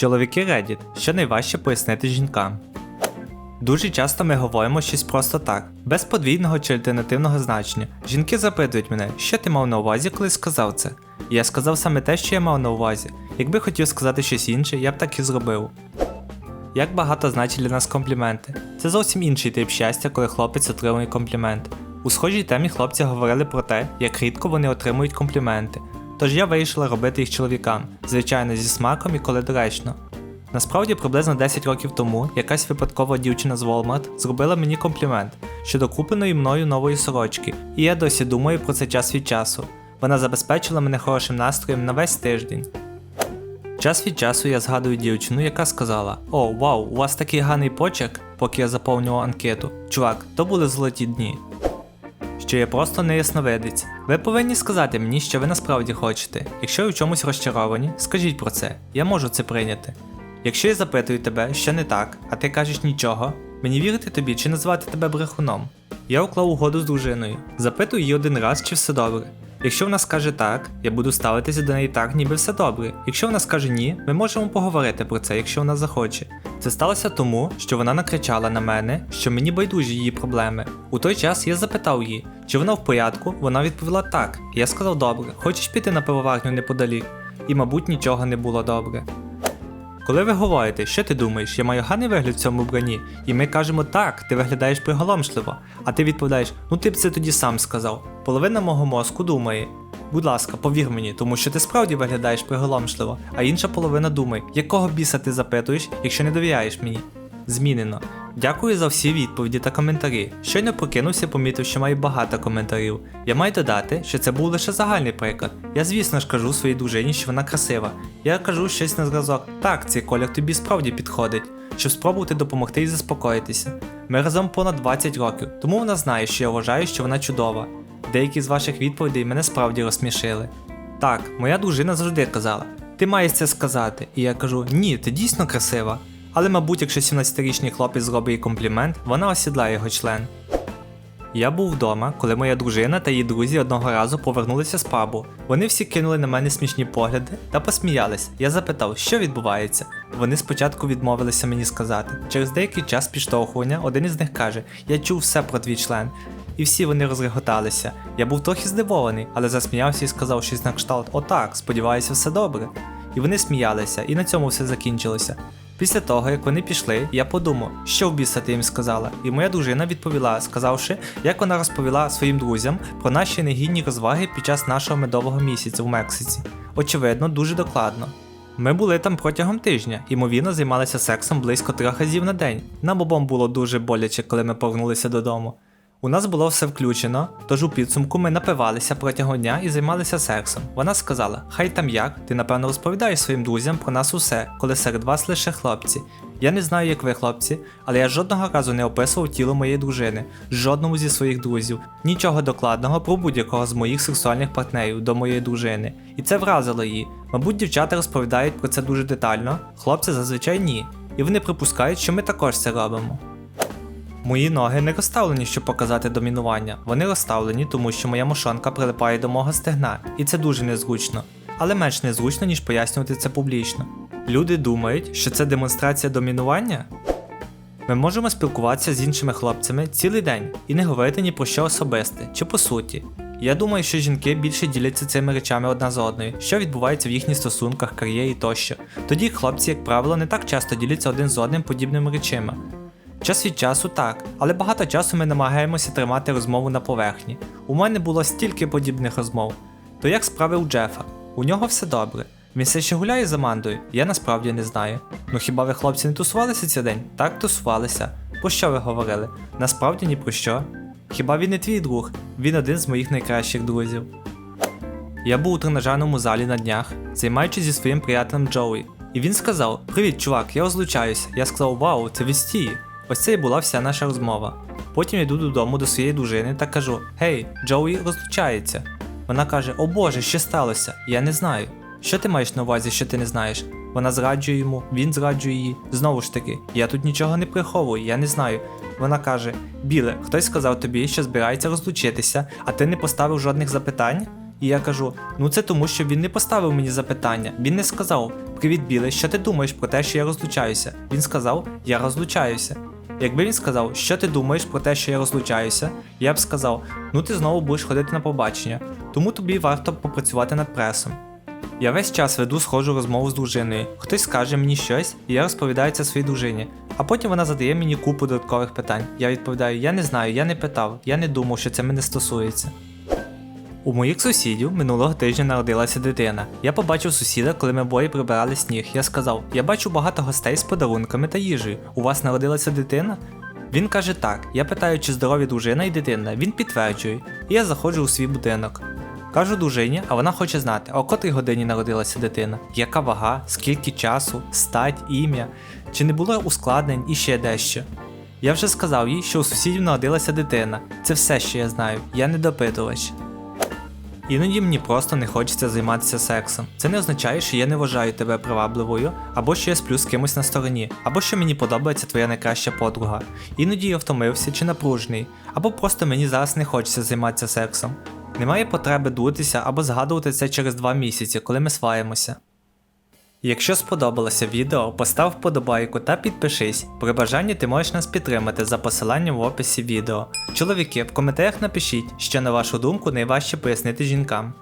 Чоловіки Reddit, що найважче пояснити жінкам. Дуже часто ми говоримо щось просто так, без подвійного чи альтернативного значення. Жінки запитують мене, що ти мав на увазі, коли сказав це. Я сказав саме те, що я мав на увазі. Якби хотів сказати щось інше, я б так і зробив. Як багато значить для нас компліменти? Це зовсім інший тип щастя, коли хлопець отримує комплімент. У схожій темі хлопці говорили про те, як рідко вони отримують компліменти. Тож я вирішила робити їх чоловікам, звичайно, зі смаком і коли доречно. Насправді, приблизно 10 років тому якась випадкова дівчина з Walmart зробила мені комплімент щодо купленої мною нової сорочки, і я досі думаю про це час від часу. Вона забезпечила мене хорошим настроєм на весь тиждень. Час від часу я згадую дівчину, яка сказала: О, вау, у вас такий гарний почерк, поки я заповнював анкету. Чувак, то були золоті дні. Що я просто не ясновидець. Ви повинні сказати мені, що ви насправді хочете. Якщо ви в чомусь розчаровані, скажіть про це, я можу це прийняти. Якщо я запитую тебе, що не так, а ти кажеш нічого, мені вірити тобі чи назвати тебе брехуном. Я уклав угоду з дружиною, запитую її один раз, чи все добре. Якщо вона скаже так, я буду ставитися до неї так, ніби все добре. Якщо вона скаже ні, ми можемо поговорити про це, якщо вона захоче. Це сталося тому, що вона накричала на мене, що мені байдужі її проблеми. У той час я запитав її, чи вона в порядку, вона відповіла так. Я сказав добре, хочеш піти на пивоварню неподалік? І, мабуть, нічого не було добре. Коли ви говорите, що ти думаєш, я маю гарний вигляд в цьому вбранні, і ми кажемо так, ти виглядаєш приголомшливо, а ти відповідаєш, ну ти б це тоді сам сказав. Половина мого мозку думає, будь ласка, повір мені, тому що ти справді виглядаєш приголомшливо, а інша половина думає, якого біса ти запитуєш, якщо не довіряєш мені. Змінено. Дякую за всі відповіді та коментарі. Щойно прокинувся, помітив, що маю багато коментарів. Я маю додати, що це був лише загальний приклад. Я, звісно ж, кажу своїй дружині, що вона красива. Я кажу щось на зразок. Так, цей колір тобі справді підходить, щоб спробувати допомогти і заспокоїтися. Ми разом понад 20 років, тому вона знає, що я вважаю, що вона чудова. Деякі з ваших відповідей мене справді розсмішили. Так, моя дружина завжди казала: ти маєш це сказати. І я кажу: ні, ти дійсно красива. Але, мабуть, якщо 17-річний хлопець зробить їй комплімент, вона осідлає його член. Я був вдома, коли моя дружина та її друзі одного разу повернулися з пабу. Вони всі кинули на мене смішні погляди та посміялись. Я запитав, що відбувається. Вони спочатку відмовилися мені сказати. Через деякий час підштовхування один із них каже: Я чув все про твій член. І всі вони розреготалися. Я був трохи здивований, але засміявся і сказав щось на кшталт: Отак, сподіваюся, все добре. І вони сміялися, і на цьому все закінчилося. Після того, як вони пішли, я подумав, що в біса ти їм сказала, і моя дружина відповіла, сказавши, як вона розповіла своїм друзям про наші негідні розваги під час нашого медового місяця в Мексиці. Очевидно, дуже докладно. Ми були там протягом тижня, ймовірно, займалися сексом близько трьох разів на день. Нам обом було дуже боляче, коли ми повернулися додому. У нас було все включено, тож у підсумку ми напивалися протягом дня і займалися сексом. Вона сказала: Хай там як, ти напевно розповідаєш своїм друзям про нас усе, коли серед вас лише хлопці. Я не знаю, як ви, хлопці, але я жодного разу не описував тіло моєї дружини, жодному зі своїх друзів, нічого докладного про будь-якого з моїх сексуальних партнерів до моєї дружини. І це вразило її. Мабуть, дівчата розповідають про це дуже детально, хлопці зазвичай ні. І вони припускають, що ми також це робимо. Мої ноги не розставлені, щоб показати домінування. Вони розставлені, тому що моя мошонка прилипає до мого стегна, і це дуже незручно. Але менш незручно, ніж пояснювати це публічно. Люди думають, що це демонстрація домінування. Ми можемо спілкуватися з іншими хлопцями цілий день і не говорити ні про що особисте чи по суті. Я думаю, що жінки більше діляться цими речами одна з одною, що відбувається в їхніх стосунках, кар'єрі тощо. Тоді хлопці, як правило, не так часто діляться один з одним подібними речами. Час від часу так, але багато часу ми намагаємося тримати розмову на поверхні. У мене було стільки подібних розмов. То як справи у Джефа? У нього все добре. Він все ще гуляє з Амандою? Я насправді не знаю. Ну хіба ви хлопці не тусувалися цей день? Так тусувалися. Про що ви говорили? Насправді ні про що. Хіба він не твій друг? Він один з моїх найкращих друзів. Я був у тренажерному залі на днях, займаючись зі своїм приятелем Джоуі. І він сказав: Привіт, чувак, я розлучаюся. Я сказав, вау, це відстій. Ось це і була вся наша розмова. Потім йду додому до своєї дружини та кажу: Гей, Джоуі розлучається. Вона каже: О Боже, що сталося? Я не знаю. Що ти маєш на увазі, що ти не знаєш? Вона зраджує йому, він зраджує її. Знову ж таки, я тут нічого не приховую, я не знаю. Вона каже: Біле, хтось сказав тобі, що збирається розлучитися, а ти не поставив жодних запитань? І я кажу: ну це тому, що він не поставив мені запитання. Він не сказав: Привіт, білий, що ти думаєш про те, що я розлучаюся? Він сказав, я розлучаюся. Якби він сказав, що ти думаєш про те, що я розлучаюся, я б сказав, ну ти знову будеш ходити на побачення, тому тобі варто попрацювати над пресом. Я весь час веду схожу розмову з дружиною. Хтось скаже мені щось, і я розповідаю це своїй дружині. А потім вона задає мені купу додаткових питань. Я відповідаю: я не знаю, я не питав, я не думав, що це мене стосується. У моїх сусідів минулого тижня народилася дитина. Я побачив сусіда, коли ми обоє прибирали сніг. Я сказав: Я бачу багато гостей з подарунками та їжею. У вас народилася дитина? Він каже так. Я питаю, чи здорові дружина і дитина. Він підтверджує. І я заходжу у свій будинок. Кажу дружині, а вона хоче знати, о котрій годині народилася дитина, яка вага, скільки часу, стать, ім'я, чи не було ускладнень і ще дещо. Я вже сказав їй, що у сусідів народилася дитина. Це все, що я знаю, я не допитувач. Іноді мені просто не хочеться займатися сексом. Це не означає, що я не вважаю тебе привабливою, або що я сплю з кимось на стороні, або що мені подобається твоя найкраща подруга. Іноді я втомився чи напружений, або просто мені зараз не хочеться займатися сексом. Немає потреби дутися або згадувати це через два місяці, коли ми сваримося. Якщо сподобалося відео, постав вподобайку та підпишись. При бажанні ти можеш нас підтримати за посиланням в описі відео. Чоловіки, в коментарях напишіть, що на вашу думку найважче пояснити жінкам.